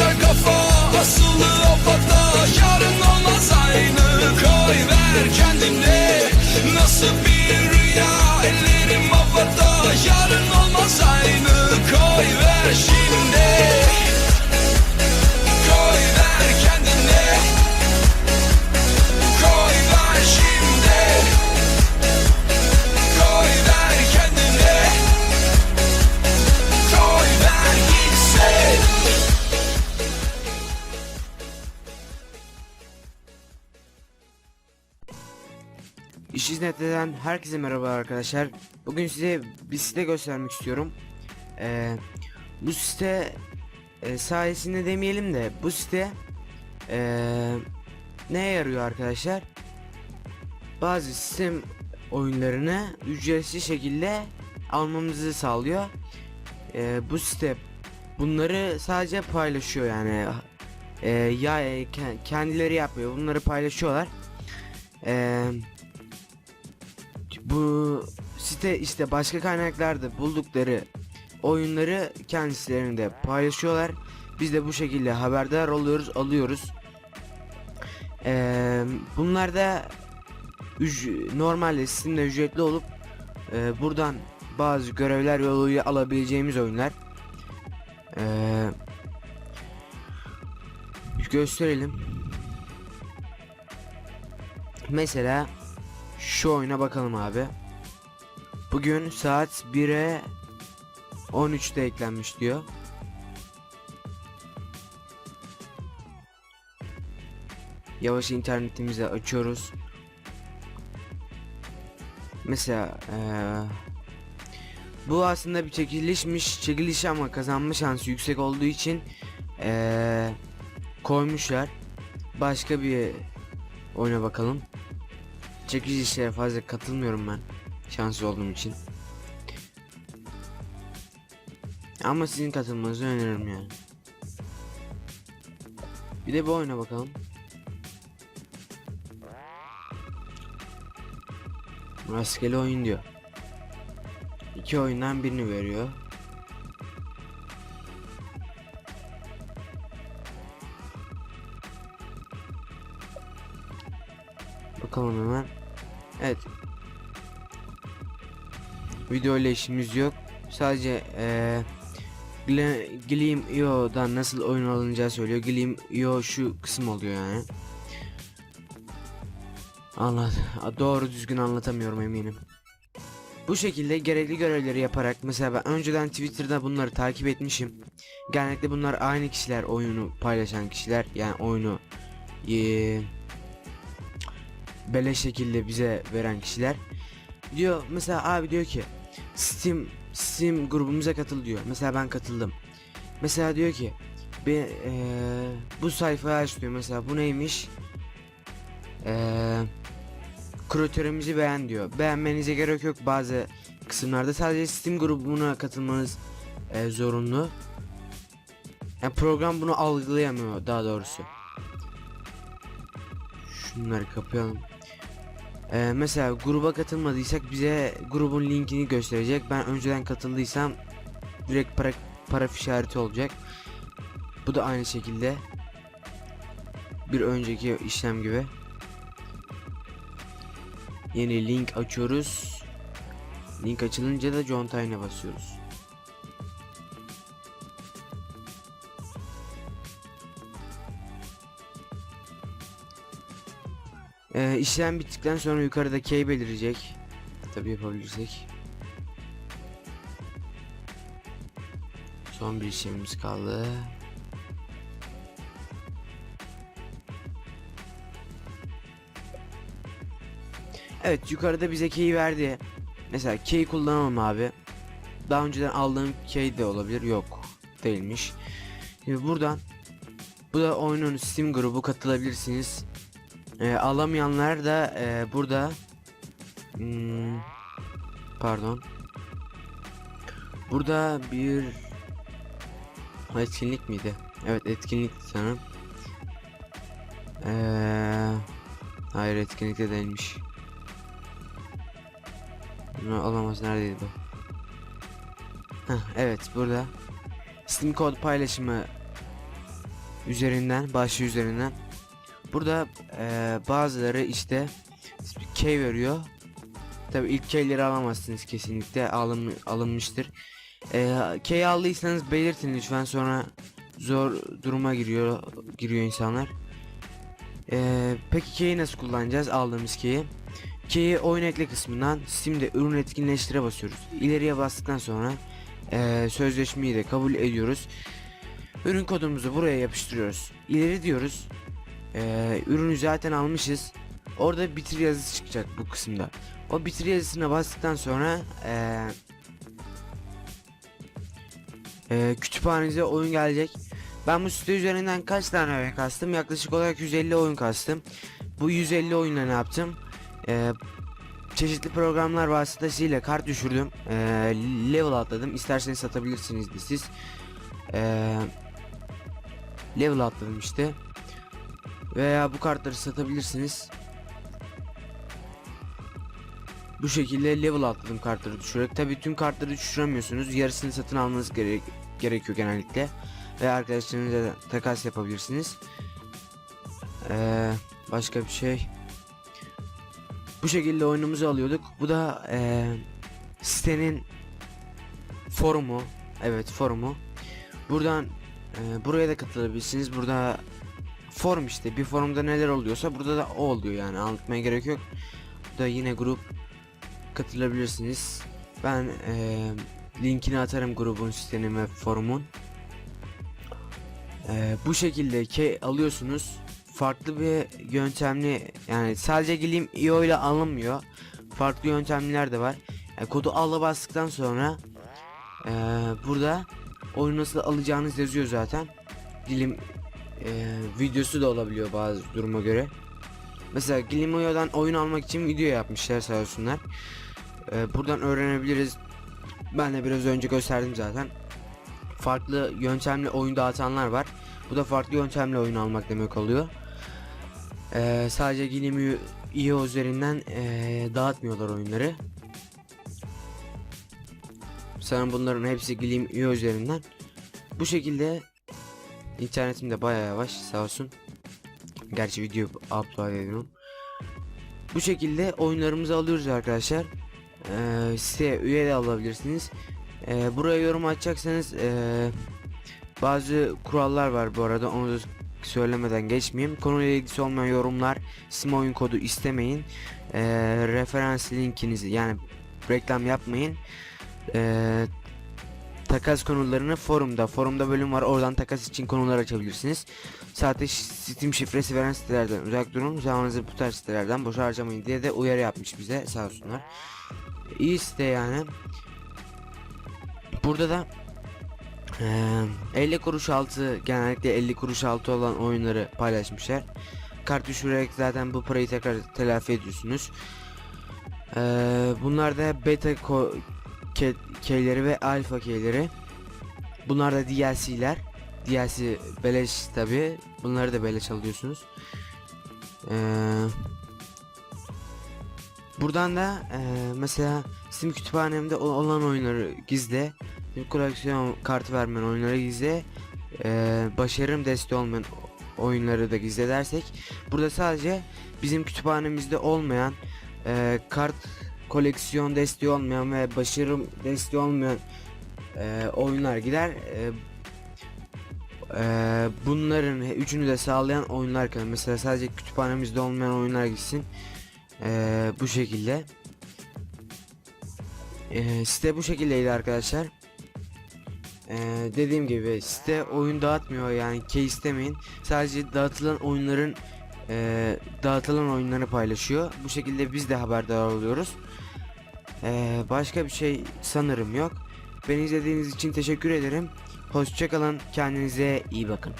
sarcophagus. İş İzzet'ten herkese merhaba arkadaşlar. Bugün size bir site göstermek istiyorum. Ee, bu site e, sayesinde demeyelim de bu site e, neye yarıyor arkadaşlar? Bazı sistem oyunlarını ücretsiz şekilde almamızı sağlıyor. Ee, bu site bunları sadece paylaşıyor yani. Ee, ya e, ke- kendileri yapmıyor. Bunları paylaşıyorlar. Eee bu site işte başka kaynaklarda buldukları oyunları kendislerinde paylaşıyorlar. Biz de bu şekilde haberdar oluyoruz, alıyoruz. Ee, bunlar da normalde Steam'de ücretli olup e, buradan bazı görevler yoluyla alabileceğimiz oyunlar. Ee, gösterelim. Mesela şu oyuna bakalım abi. Bugün saat 1'e 13'te eklenmiş diyor. Yavaş internetimizi açıyoruz. Mesela eee, bu aslında bir çekilişmiş, çekiliş ama kazanma şansı yüksek olduğu için eee, koymuşlar. Başka bir oyuna bakalım. Çekici işlere fazla katılmıyorum ben. Şanslı olduğum için. Ama sizin katılmanızı öneririm yani. Bir de bu oyuna bakalım. Rastgele oyun diyor. İki oyundan birini veriyor. Bakalım hemen. Evet. Video ile işimiz yok. Sadece Gle- Gleam.io'dan nasıl oyun alınacağı söylüyor. Gleam.io şu kısım oluyor yani. Anlat. Doğru düzgün anlatamıyorum eminim. Bu şekilde gerekli görevleri yaparak mesela ben önceden Twitter'da bunları takip etmişim. Genellikle bunlar aynı kişiler oyunu paylaşan kişiler yani oyunu eee beleş şekilde bize veren kişiler diyor mesela abi diyor ki Steam Steam grubumuza katıl diyor. Mesela ben katıldım. Mesela diyor ki be, eee, bu sayfayı aç diyor. Mesela bu neymiş? Eee Küratörümüzü beğen diyor. Beğenmenize gerek yok bazı kısımlarda sadece Steam grubuna katılmanız eee, zorunlu. Yani program bunu algılayamıyor daha doğrusu. Şunları kapayalım. Ee, mesela gruba katılmadıysak bize grubun linkini gösterecek. Ben önceden katıldıysam direkt para para işareti olacak. Bu da aynı şekilde bir önceki işlem gibi. Yeni link açıyoruz. Link açılınca da John Tine'e basıyoruz. Ee, işlem bittikten sonra yukarıda key belirecek. Tabi yapabilirsek. Son bir işlemimiz kaldı. Evet yukarıda bize key verdi. Mesela key kullanalım abi. Daha önceden aldığım key de olabilir. Yok değilmiş. Şimdi buradan bu da oyunun Steam grubu katılabilirsiniz. Ee, alamayanlar da e, burada hmm, pardon burada bir etkinlik miydi? Evet etkinlik sanırım. Ee, hayır etkinlikte değilmiş. Bunu alamaz neredeydi bu? Heh, evet burada Steam kod paylaşımı üzerinden başlığı üzerinden. Burada e, bazıları işte key veriyor. Tabi ilk keyleri alamazsınız kesinlikle alın, alınmıştır. E, key aldıysanız belirtin lütfen sonra zor duruma giriyor giriyor insanlar. E, peki key'i nasıl kullanacağız aldığımız key'i? Key'i oyun ekle kısmından Steam'de ürün etkinleştire basıyoruz. İleriye bastıktan sonra e, sözleşmeyi de kabul ediyoruz. Ürün kodumuzu buraya yapıştırıyoruz. İleri diyoruz. E, ürünü zaten almışız. Orada bitir yazısı çıkacak bu kısımda. O bitir yazısına bastıktan sonra e, e, kütüphanenize oyun gelecek. Ben bu site üzerinden kaç tane oyun kastım? Yaklaşık olarak 150 oyun kastım. Bu 150 oyunla ne yaptım? E, çeşitli programlar vasıtasıyla kart düşürdüm. E, level atladım. İsterseniz satabilirsiniz de siz. E, level atladım işte. Veya bu kartları satabilirsiniz. Bu şekilde level atladım kartları düşürerek. Tabi tüm kartları düşüremiyorsunuz. Yarısını satın almanız gerek gerekiyor genellikle. Ve arkadaşlarınızla da takas yapabilirsiniz. Ee, başka bir şey. Bu şekilde oyunumuzu alıyorduk. Bu da ee, sitenin forumu. Evet forumu. Buradan ee, buraya da katılabilirsiniz. Burada forum işte bir forumda neler oluyorsa burada da o oluyor yani anlatmaya gerek yok. Da yine grup katılabilirsiniz. Ben eee, linkini atarım grubun sitenin ve forumun. Eee, bu şekilde ki alıyorsunuz. Farklı bir yöntemli yani sadece Gilim IO ile alınmıyor. Farklı yöntemler de var. Yani kodu ala bastıktan sonra eee, burada oyunu nasıl alacağınız yazıyor zaten. Gilim eee, videosu da olabiliyor bazı duruma göre. Mesela Glimio'dan oyun almak için video yapmışlar sağ olsunlar. Ee, buradan öğrenebiliriz. Ben de biraz önce gösterdim zaten. Farklı yöntemle oyun dağıtanlar var. Bu da farklı yöntemle oyun almak demek oluyor. Ee, sadece Glimio IO üzerinden ee, dağıtmıyorlar oyunları. Sanırım bunların hepsi Glimio üzerinden. Bu şekilde internetim de bayağı yavaş sağ olsun. Gerçi video upload ediyorum. Bu şekilde oyunlarımızı alıyoruz arkadaşlar. Ee, siteye üye de alabilirsiniz. Ee, buraya yorum atacaksanız ee, bazı kurallar var bu arada onu da söylemeden geçmeyeyim. Konuyla ilgisi olmayan yorumlar, sim oyun kodu istemeyin. Ee, referans linkinizi yani reklam yapmayın. Ee, takas konularını forumda, forumda bölüm var oradan takas için konular açabilirsiniz. Sahte Steam şifresi veren sitelerden uzak durun. Zamanınızı bu tarz sitelerden boş harcamayın diye de uyarı yapmış bize sağ olsunlar. İyi site yani. Burada da eee, 50 kuruş altı genellikle 50 kuruş altı olan oyunları paylaşmışlar. Kart düşürerek zaten bu parayı tekrar telafi ediyorsunuz. Eee bunlar da beta ko- ke- keyleri ve alfa keyleri. Bunlar da DLC'ler. DLC beleş tabi. Bunları da beleş alıyorsunuz. Ee, buradan da e, mesela Steam kütüphanemde olan oyunları gizle. Bir koleksiyon kartı vermeyen oyunları gizle. Ee, başarım desteği olmayan oyunları da gizle dersek. Burada sadece bizim kütüphanemizde olmayan e, kart koleksiyon desteği olmayan ve başarım desteği olmayan e, oyunlar gider. E, ee, bunların üçünü de sağlayan oyunlar kalır. Mesela sadece kütüphanemizde olmayan oyunlar gitsin. Ee, bu şekilde. Ee, site bu şekildeydi arkadaşlar. Ee, dediğim gibi site oyun dağıtmıyor yani key istemeyin. Sadece dağıtılan oyunların ee, dağıtılan oyunları paylaşıyor. Bu şekilde biz de haberdar oluyoruz. Ee, başka bir şey sanırım yok. Beni izlediğiniz için teşekkür ederim. Hoşçakalın. Kendinize iyi bakın.